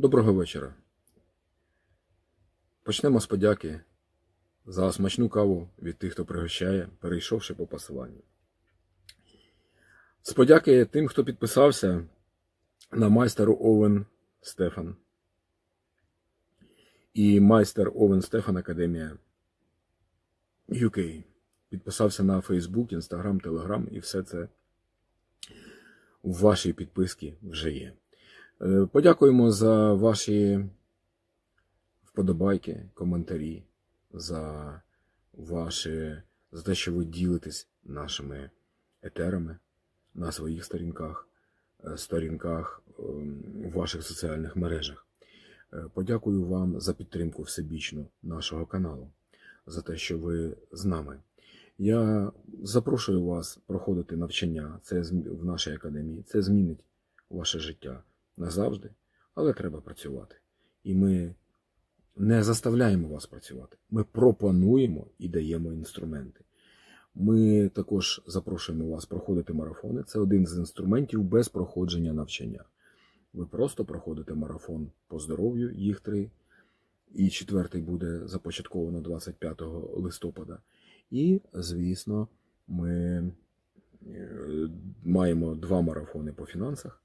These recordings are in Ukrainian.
Доброго вечора. Почнемо з подяки за смачну каву від тих, хто пригощає, перейшовши по посиланню. З подяки тим, хто підписався на майстер Овен Стефан і майстер Овен Стефан Академія UK. Підписався на Facebook, Instagram, Telegram і все це у вашій підписці вже є. Е, Подякуємо за ваші вподобайки, коментарі, за ваші, за те, що ви ділитесь нашими етерами на своїх сторінках, е, сторінках ем, в ваших соціальних мережах. Е, Подякую вам за підтримку всебічну нашого каналу, за те, що ви з нами. Я запрошую вас проходити навчання це в нашій академії. Це змінить ваше життя назавжди, але треба працювати. І ми не заставляємо вас працювати. Ми пропонуємо і даємо інструменти. Ми також запрошуємо вас проходити марафони. Це один з інструментів без проходження навчання. Ви просто проходите марафон по здоров'ю, їх три. І четвертий буде започатковано 25 листопада. І, звісно, ми е, маємо два марафони по фінансах,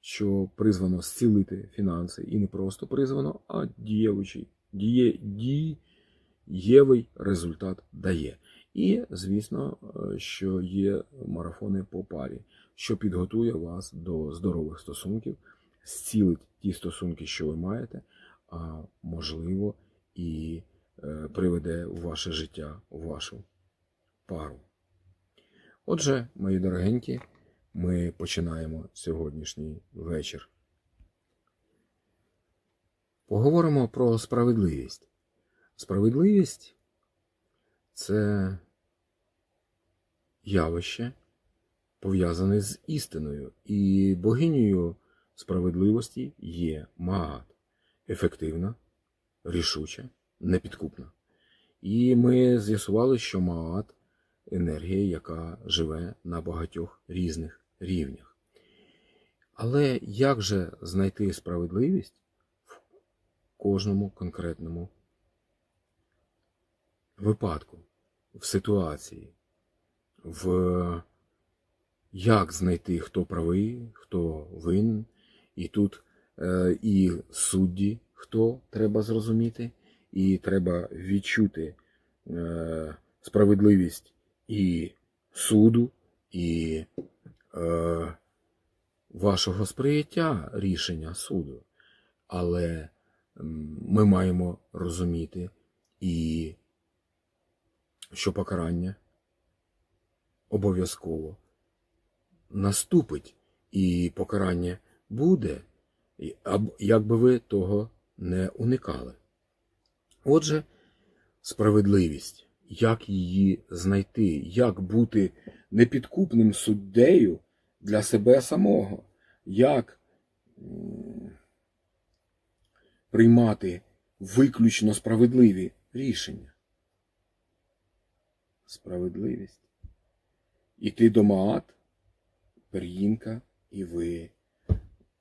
що призвано зцілити фінанси. І не просто призвано, а дієвий, діє, дієвий результат дає. І, звісно, е, що є марафони по парі, що підготує вас до здорових стосунків, зцілить ті стосунки, що ви маєте, а можливо, і е, приведе у ваше життя, у вашу пару. Отже, мої дорогенькі, ми починаємо сьогоднішній вечір. Поговоримо про справедливість. Справедливість це явище, пов'язане з істиною, і богинею справедливості є Маат. Ефективна, рішуча, непідкупна. І ми з'ясували, що Маат енергія, яка живе на багатьох різних рівнях. Але як же знайти справедливість в кожному конкретному випадку, в ситуації, в як знайти, хто правий, хто винен, і тут е, і судді, хто треба зрозуміти, і треба відчути е, справедливість і суду, і вашого сприяття рішення суду. Але ми маємо розуміти і що покарання обов'язково наступить, і покарання буде, як би ви того не уникали. Отже, справедливість, як її знайти, як бути непідкупним суддею для себе самого, як приймати виключно справедливі рішення. Справедливість. Іти до Маат, Пер'їнка, і ви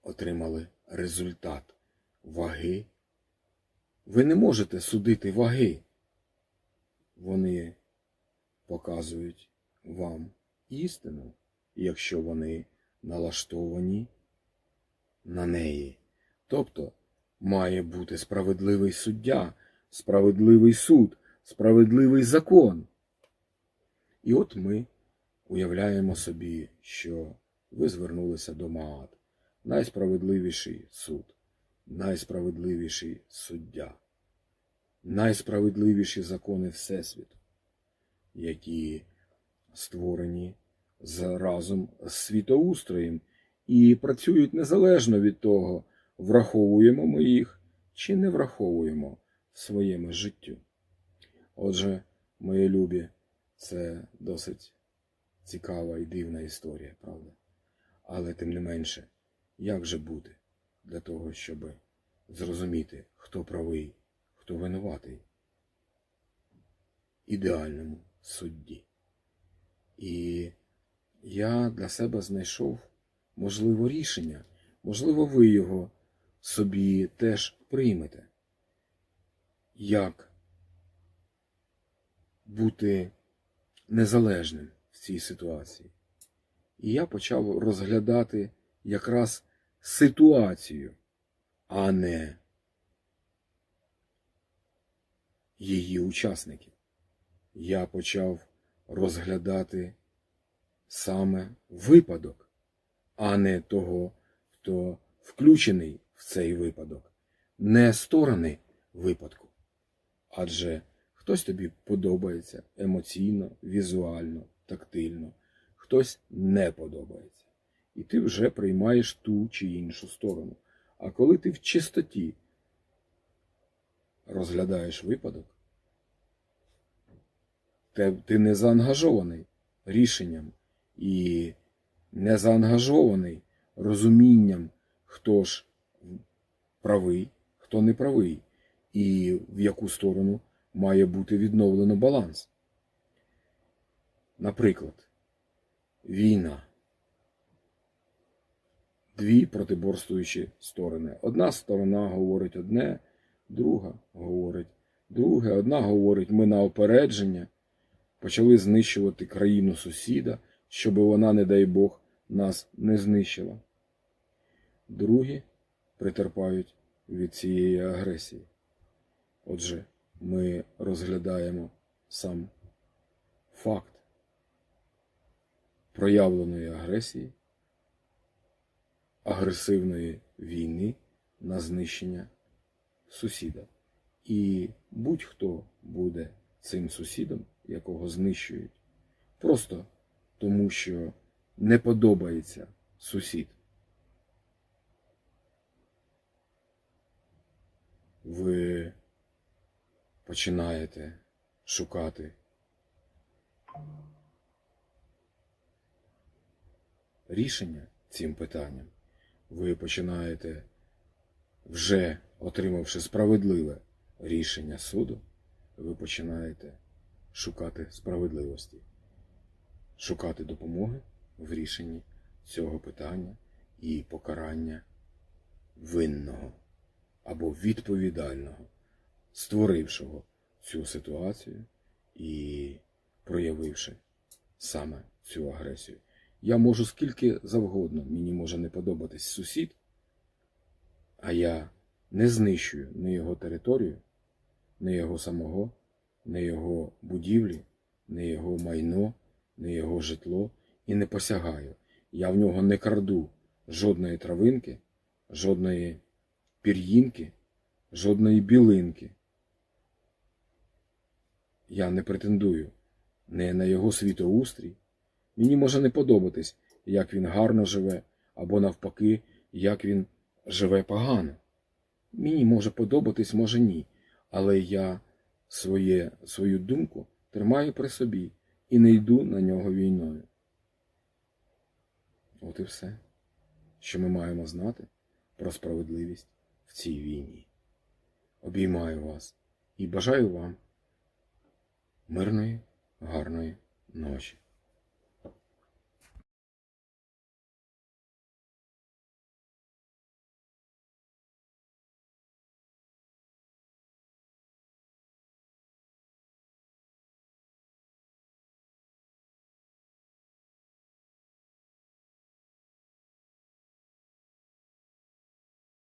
отримали результат ваги. Ви не можете судити ваги. Вони показують вам істину, якщо вони налаштовані на неї. Тобто має бути справедливий суддя, справедливий суд, справедливий закон. І от ми уявляємо собі, що ви звернулися до Маат, найсправедливіший суд, найсправедливіший суддя, найсправедливіші закони Всесвіту, які створені з, разом з світоустроєм і працюють незалежно від того, враховуємо ми їх чи не враховуємо в своєму життю. Отже, мої любі, це досить цікава і дивна історія, правда? Але тим не менше, як же бути для того, щоб зрозуміти, хто правий, хто винуватий ідеальному судді. І я для себе знайшов можливо рішення, можливо, ви його собі теж приймете, як бути незалежним в цій ситуації. І я почав розглядати якраз ситуацію, а не її учасників. Я почав розглядати саме випадок, а не того, хто включений в цей випадок, не сторони випадку. Адже хтось тобі подобається емоційно, візуально, тактильно, хтось не подобається. І ти вже приймаєш ту чи іншу сторону. А коли ти в чистоті розглядаєш випадок, ти не заангажований рішенням і не заангажований розумінням, хто ж правий, хто не правий, і в яку сторону має бути відновлено баланс. Наприклад, війна. Дві протиборствуючі сторони. Одна сторона говорить одне, друга говорить друге. Одна говорить, ми на опередження почали знищувати країну сусіда, щоб вона, не дай Бог, нас не знищила. Другі притерпають від цієї агресії. Отже, ми розглядаємо сам факт проявленої агресії, агресивної війни на знищення сусіда. І будь-хто буде цим сусідом, якого знищують, просто тому, що не подобається сусід. Ви починаєте шукати рішення цим питанням. Ви починаєте, вже отримавши справедливе рішення суду, ви починаєте шукати справедливості, шукати допомоги в рішенні цього питання і покарання винного або відповідального, створившого цю ситуацію і проявивши саме цю агресію. Я можу скільки завгодно, мені може не подобатись сусід, а я не знищую ні його територію, ні його самого, ні його будівлі, ні його майно, ні його житло і не посягаю. Я в нього не краду жодної травинки, жодної пір'їнки, жодної білинки. Я не претендую не на його світоустрій. Мені може не подобатись, як він гарно живе, або навпаки, як він живе погано. Мені може подобатись, може ні, але я своє, свою думку тримаю при собі і не йду на нього війною. От і все, що ми маємо знати про справедливість в цій війні. Обіймаю вас і бажаю вам мирної, гарної ночі.